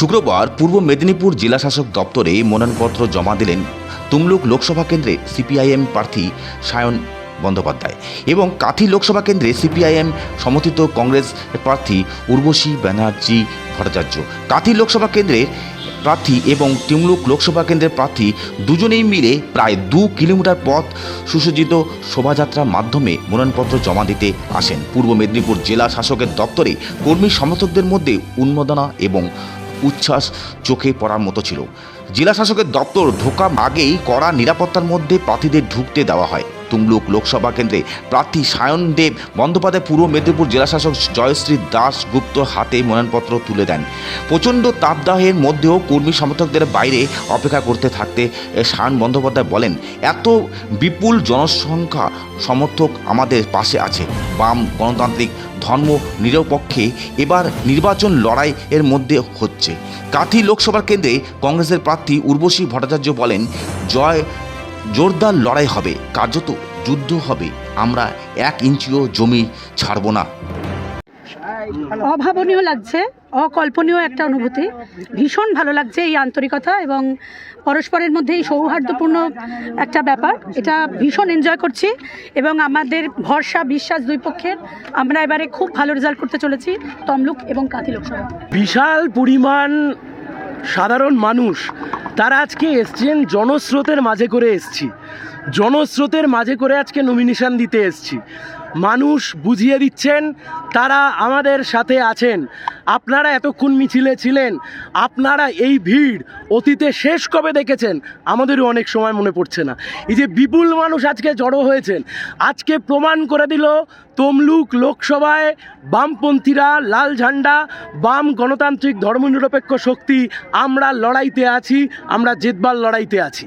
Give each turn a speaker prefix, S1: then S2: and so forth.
S1: শুক্রবার পূর্ব মেদিনীপুর জেলাশাসক দপ্তরে মনোনয়নপত্র জমা দিলেন তুমলুক লোকসভা কেন্দ্রে সিপিআইএম প্রার্থী সায়ন বন্দ্যোপাধ্যায় এবং কাথি লোকসভা কেন্দ্রে সিপিআইএম সমর্থিত কংগ্রেস প্রার্থী উর্বশী ব্যানার্জি ভট্টাচার্য। কাথি লোকসভা কেন্দ্রের প্রার্থী এবং তমলুক লোকসভা কেন্দ্রের প্রার্থী দুজনেই মিলে প্রায় দু কিলোমিটার পথ সুসজ্জিত শোভাযাত্রার মাধ্যমে মনোনয়নপত্র জমা দিতে আসেন। পূর্ব মেদিনীপুর জেলা শাসকের দপ্তরে কর্মী সমর্থকদের মধ্যে উন্মাদনা এবং উচ্ছ্বাস চোখে পড়ার মতো ছিল। জেলা শাসকের দপ্তর ঢোকা আগেই কড়া নিরাপত্তার মধ্যে প্রার্থীদের ঢুকতে দেওয়া হয়। তুমলুক লোকসভা কেন্দ্রে প্রার্থী সায়ন দেব বন্দ্যোপাধ্যায় পূর্ব মেদিনীপুর জেলাশাসক জয়শ্রী দাস গুপ্ত হাতে মনোনয়নপত্র তুলে দেন। প্রচণ্ড তাপদাহের মধ্যেও কর্মী সমর্থকদের বাইরে অপেক্ষা করতে থাকতে সায়ন বন্দ্যোপাধ্যায় বলেন, এত বিপুল জনসংখ্যা সমর্থক আমাদের পাশে আছে। বাম গণতান্ত্রিক ধর্ম নিরপেক্ষে এবার নির্বাচন লড়াই এর মধ্যে হচ্ছে। কাথি লোকসভা কেন্দ্রে কংগ্রেসের প্রার্থী উর্বশী ভট্টাচার্য বলেন, জয়, জোরদার লড়াই হবে। কার্যত যুদ্ধ হবে আমরা এক ইঞ্চিও জমি ছাড়ব না।
S2: অভাবনীয় লাগছে অকল্পনীয় একটা অনুভূতি। ভীষণ ভালো লাগছে এই আন্তরিকতা এবং পরস্পরের মধ্যে এই সৌহার্দ্যপূর্ণ একটা ব্যাপার। এটা ভীষণ এনজয় করছি এবং আমাদের ভরসা বিশ্বাস দুই পক্ষের। আমরা এবারে খুব ভালো রেজাল্ট করতে চলেছি তমলুক এবং কাঁথি লোকসভা।
S3: বিশাল পরিমাণ সাধারণ মানুষ তারা আজকে এসছেন জনস্রোতের মাঝে করে এসছি। জনস্রোতের মাঝে করে আজকে নমিনেশন দিতে এসছি। মানুষ বুঝিয়ে দিচ্ছেন, তারা আমাদের সাথে আছেন। আপনারা এতক্ষণ মিছিলে ছিলেন, আপনারা এই ভিড় অতীতে শেষ কবে দেখেছেন? আমাদেরও অনেক সময় মনে পড়ছে না। এই যে বিপুল মানুষ আজকে জড়ো হয়েছেন, আজকে প্রমাণ করে দিল তমলুক লোকসভায় বামপন্থীরা লাল ঝান্ডা, বাম গণতান্ত্রিক ধর্মনিরপেক্ষ শক্তি, আমরা লড়াইতে আছি, আমরা জেতবার লড়াইতে আছি।